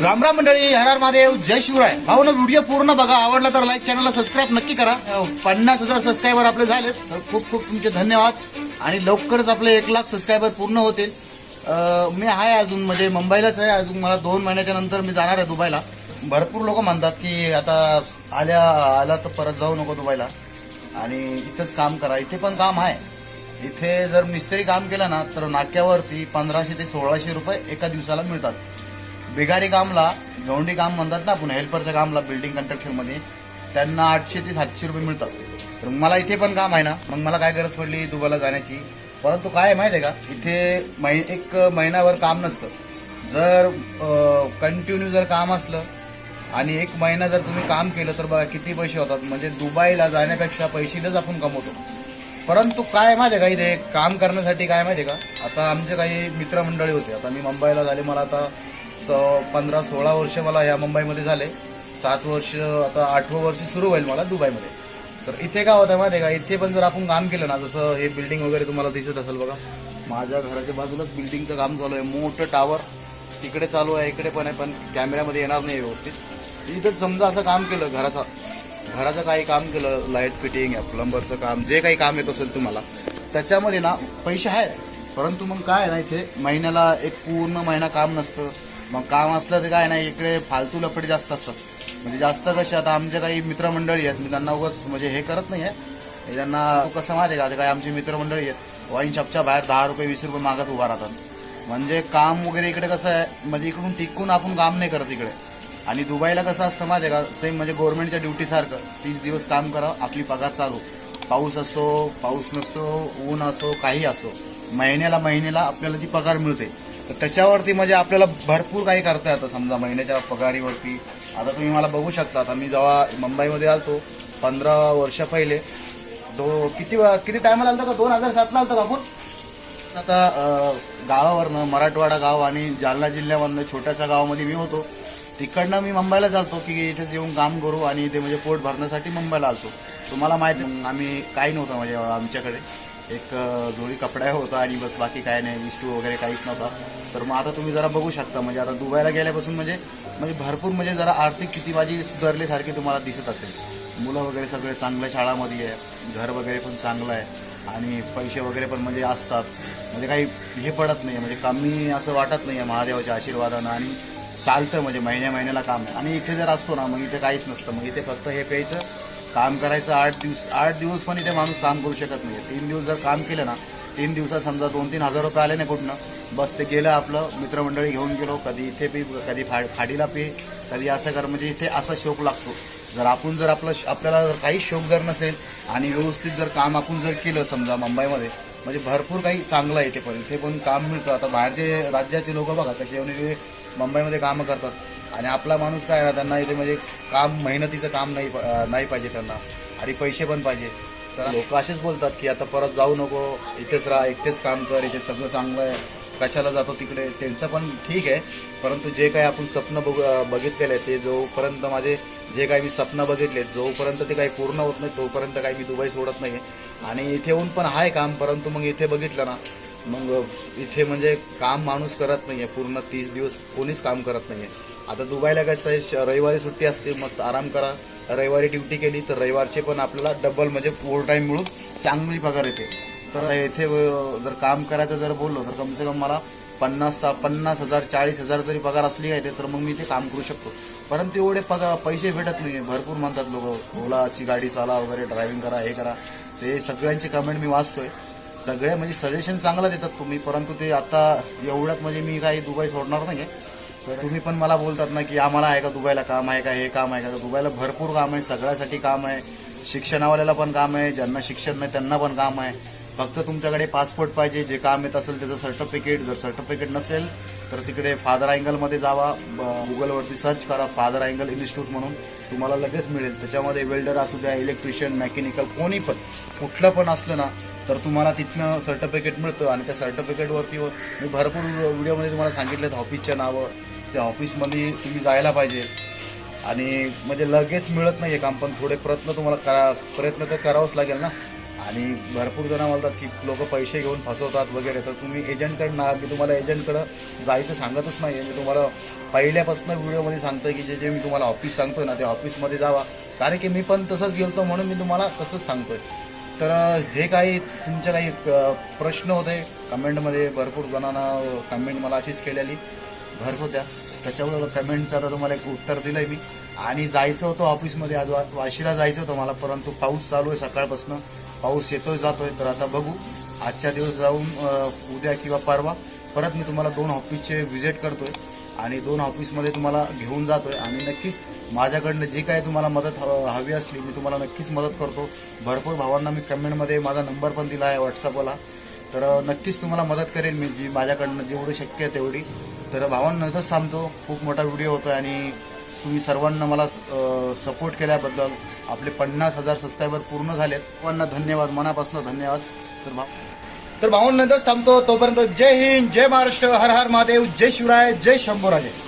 रामराम मंडळी हर हर महादेव जय शिवराय. भाऊ ना व्हिडिओ पूर्ण बघा. आवडला तर लाईक चॅनलला सबस्क्राईब नक्की करा. अं, पन्नास हजार सबस्क्रायबर आपले झालेत. तर खूप खूप तुमचे धन्यवाद. आणि लवकरच आपले एक लाख सबस्क्रायबर पूर्ण होतील. मी आहे अजून म्हणजे मुंबईलाच आहे. अजून मला दोन महिन्याच्या नंतर मी जाणार आहे दुबईला. भरपूर लोक म्हणतात की आता आल्या आला तर परत जाऊ नको दुबईला. आणि इथंच काम करा. इथे पण काम आहे. इथे जर मिस्त्री काम केलं ना तर नाक्यावरती पंधराशे ते सोळाशे रुपये एका दिवसाला मिळतात. बिगारी कामला गवंडी काम म्हणतात ना आपण हेल्परच्या कामला बिल्डिंग कंस्ट्रक्शनमध्ये त्यांना आठशे ते सातशे रुपये मिळतात. तर मला इथे पण काम आहे ना मग मला काय गरज पडली दुबईला जाण्याची? परंतु काय आहे माहिती आहे का? इथे महि एक महिनाभर काम नसतं. जर कंटिन्यू जर काम असलं आणि एक महिना जर तुम्ही काम केलं तर बघा किती पैसे होतात. म्हणजे दुबईला जाण्यापेक्षा पैसेच आपण कमवतो. परंतु काय माहिती आहे का इथे? काम करण्यासाठी काय माहिती आहे का? आता आमचे काही मित्रमंडळी होते. आता मी मुंबईला झाले मला आता स पंधरा सोळा वर्ष मला या मुंबईमध्ये झाले. सात वर्ष आता आठवं वर्ष सुरू होईल मला दुबईमध्ये. तर इथे काय होतं माहिती आहे का? इथे पण जर आपण काम केलं ना जसं हे बिल्डिंग वगैरे तुम्हाला दिसत असेल बघा. माझ्या घराच्या बाजूलाच बिल्डिंगचं काम चालू आहे. मोठं टावर तिकडे चालू आहे इकडे पण आहे पण कॅमेऱ्यामध्ये येणार नाही व्यवस्थित. इथं समजा असं काम केलं घराचा घराचं काही काम केलं लाइट फिटिंग या प्लंबरचं काम जे काही काम येत असेल तुम्हाला त्याच्यामध्ये ना पैसे आहे परंतु मग काय आहे ना इथे महिन्याला एक पूर्ण महिना काम नसतं. मग काम असलं तर काय नाही इकडे फालतू लफडे जास्त असतात. म्हणजे जास्त कसे आता आमचे काही मित्रमंडळी आहेत मी त्यांना उगाच म्हणजे हे करत नाही आहे. त्यांना कसं माहिती आहे का आता काही आमची मित्रमंडळी आहेत वाईन शॉपच्या बाहेर दहा रुपये वीस रुपये मागत उभा राहतात. म्हणजे काम वगैरे इकडे कसं आहे म्हणजे इकडून टिकून आपण काम नाही करत इकडे. आणि दुबईला कसं असतं माहिती का सेम म्हणजे गव्हर्नमेंटच्या ड्युटीसारखं तीस दिवस काम करा आपली पगार चालू. पाऊस असो पाऊस नसो ऊन असो काही असो महिन्याला महिन्याला आपल्याला ती पगार मिळते. तर त्याच्यावरती म्हणजे आपल्याला भरपूर काही करता येतं. समजा महिन्याच्या पगारीवरती. आता तुम्ही मला बघू शकता. आता मी जेव्हा मुंबईमध्ये आलतो पंधरा वर्ष पहिले दो किती किती टायमाला आलता का? दोन हजार सातला आलता का आपण आता गावावरनं मराठवाडा गाव आणि जालना जिल्ह्यामधनं छोट्याशा गावामध्ये मी होतो. तिकडनं मी मुंबईला चालतो की इथे येऊन काम करू आणि इथे म्हणजे पोट भरण्यासाठी मुंबईला आलतो. तुम्हाला माहिती आम्ही काही नव्हतं म्हणजे आमच्याकडे. एक जोडी कपडा होता आणि बस बाकी काय नाही इस्टू वगैरे काहीच नव्हता. तर मग आता तुम्ही जरा बघू शकता म्हणजे आता दुबईला गेल्यापासून म्हणजे म्हणजे भरपूर म्हणजे जरा आर्थिक स्थिती सुधारल्यासारखी तुम्हाला दिसत असेल. मुलं वगैरे सगळे चांगल्या शाळामध्ये आहे घर वगैरे पण चांगलं आहे आणि पैसे वगैरे पण म्हणजे असतात. म्हणजे काही हे पडत नाही म्हणजे कमी असं वाटत नाही आहे महादेवाच्या आशीर्वादानं आणि चालतं म्हणजे महिन्या महिन्याला काम. आहे आणि इथे जर असतो ना मग इथे काहीच नसतं. मग इथे फक्त हे प्यायचं काम करायचं आठ दिवस आठ दिवस पण इथे माणूस काम करू शकत नाही तीन दिवस जर काम केलं ना तीन दिवसात समजा दोन तीन हजार रुपये आले नाही कुठनं बस ते गेलं आपलं मित्रमंडळी घेऊन गेलो कधी इथे पी कधी फा फाडीला पी कधी असं कर म्हणजे इथे असा शोक लागतो. जर आपण जर आपलं आपल्याला जर काही शोक जर नसेल आणि व्यवस्थित जर काम आपण जर केलं समजा मुंबईमध्ये म्हणजे भरपूर काही चांगलं आहे इथे पण. इथे पण काम मिळतं. आता बाहेरचे राज्याचे लोक बघा कसे येऊन मुंबईमध्ये कामं करतात. आणि आपला माणूस काय आहे ना, त्यांना इथे म्हणजे काम मेहनतीचं काम नाही नाही पाहिजे त्यांना. आणि पैसे पण पाहिजे. तर लोक असेच बोलतात की आता परत जाऊ नको इथेच राहा इथेच काम कर इथे सगळं चांगलं आहे. कशाला जातो तिकडे? त्यांचं पण ठीक आहे. परंतु जे काही आपण स्वप्न बघ बघितलेलं आहे ते जोपर्यंत माझे जे काही मी स्वप्न बघितले जोपर्यंत ते काही पूर्ण होत नाही तोपर्यंत काही मी दुबई सोडत नाही आणि इथे येऊन पण आहे काम परंतु मग इथे बघितलं ना मग इथे म्हणजे काम माणूस करत नाही आहे पूर्ण तीस दिवस कोणीच काम करत नाही आहे आता दुबईला कसं आहे श- रविवारी सुट्टी असते मस्त आराम करा. रविवारी ड्युटी केली तर रविवारचे पण आपल्याला डबल म्हणजे फोर टाईम मिळून चांगली पगार येते. तर येथे जर काम करायचं जर बोललो तर कमसे कम मला पन्नास पन्नास हजार चाळीस हजार जरी पगार असली आहे तर मग मी ते काम करू शकतो. परंतु एवढे पगार पैसे भेटत नाही भरपूर म्हणतात लोक ओलाची गाडी चाला वगैरे ड्रायव्हिंग करा हे करा. ते सगळ्यांचे कमेंट मी वाचतोय. सगळे म्हणजे सजेशन चांगलं देतात तुम्ही परंतु ते आता एवढ्यात म्हणजे मी काही दुबई सोडणार नाही आहे तुम्ही पण मला बोलतात ना की आम्हाला आहे का दुबईला काम आहे का हे काम आहे का? दुबईला भरपूर काम आहे सगळ्यासाठी काम आहे. शिक्षणावाल्याला पण काम आहे ज्यांना शिक्षण नाही त्यांना पण काम आहे. फक्त तुमच्याकडे पासपोर्ट पाहिजे जे काम येत असेल त्याचं सर्टिफिकेट जर सर्टिफिकेट नसेल तर तिकडे फादर अँगलमध्ये जावा. गुगलवरती सर्च करा फादर अँगल इन्स्टिट्यूट म्हणून. तुम्हाला लगेच मिळेल. त्याच्यामध्ये वेल्डर असू द्या इलेक्ट्रिशियन मेकॅनिकल कोणी पण. कुठलं पण असलं ना तर तुम्हाला तिथनं सर्टिफिकेट मिळतं. आणि त्या सर्टिफिकेटवरती मी भरपूर व्हिडिओमध्ये तुम्हाला सांगितलेत ऑफिसच्या नावं. त्या ऑफिसमध्ये तुम्ही जायला पाहिजे. आणि म्हणजे लगेच मिळत नाही आहे काम पण थोडे प्रयत्न तुम्हाला करा प्रयत्न तर करावंच लागेल ना. आणि भरपूर जण बोलतात की लोक पैसे घेऊन फसवतात वगैरे तर तुम्ही एजंटकडनं ना मी तुम्हाला एजंटकडं जायचं सांगतच नाही आहे मी तुम्हाला पहिल्यापासून व्हिडिओमध्ये सांगतो की जे जे मी तुम्हाला ऑफिस सांगतो ना त्या ऑफिसमध्ये जावा. कारण की मी पण तसंच गेलतो म्हणून मी तुम्हाला तसंच सांगतो आहे तर हे काही तुमचे काही प्रश्न होते? कमेंटमध्ये भरपूर जणांना कमेंट मला अशीच केलेली. भर होत्या. त्याच्यामुळे कमेंटचा आता तुम्हाला एक उत्तर दिलं आहे मी. आणि जायचं होतं ऑफिसमध्ये आज वा वाशीला जायचं होतं मला परंतु पाऊस चालू आहे सकाळपासून. पाऊस येतोय जातोय तर आता बघू. आजच्या दिवस जाऊन उद्या किंवा परवा परत मी तुम्हाला दोन ऑफिसचे व्हिजिट करतोय. आणि दोन ऑफिसमध्ये तुम्हाला घेऊन जातोय. आणि नक्कीच माझ्याकडनं जी काही तुम्हाला मदत हवी असली मी तुम्हाला नक्कीच मदत करतो. भरपूर भावांना मी कमेंटमध्ये माझा नंबर पण दिला आहे व्हॉट्सअपला तर नक्कीच तुम्हाला मदत करेन मी जी माझ्याकडनं जेवढी शक्य आहे तेवढी. तर भावांना इथंच थांबतो. खूप मोठा व्हिडिओ होतो आणि तुम्ही सर्वांना मला सपोर्ट केल्याबद्दल आपले पन्नास हजार सबस्क्रायबर पूर्ण झालेत. सर्वांना धन्यवाद मनापासून धन्यवाद. तर भाव तर भावांना इथंच थांबतो. तोपर्यंत जय हिंद जय महाराष्ट्र हर हर महादेव जय शिवराय जय शंभूराजे.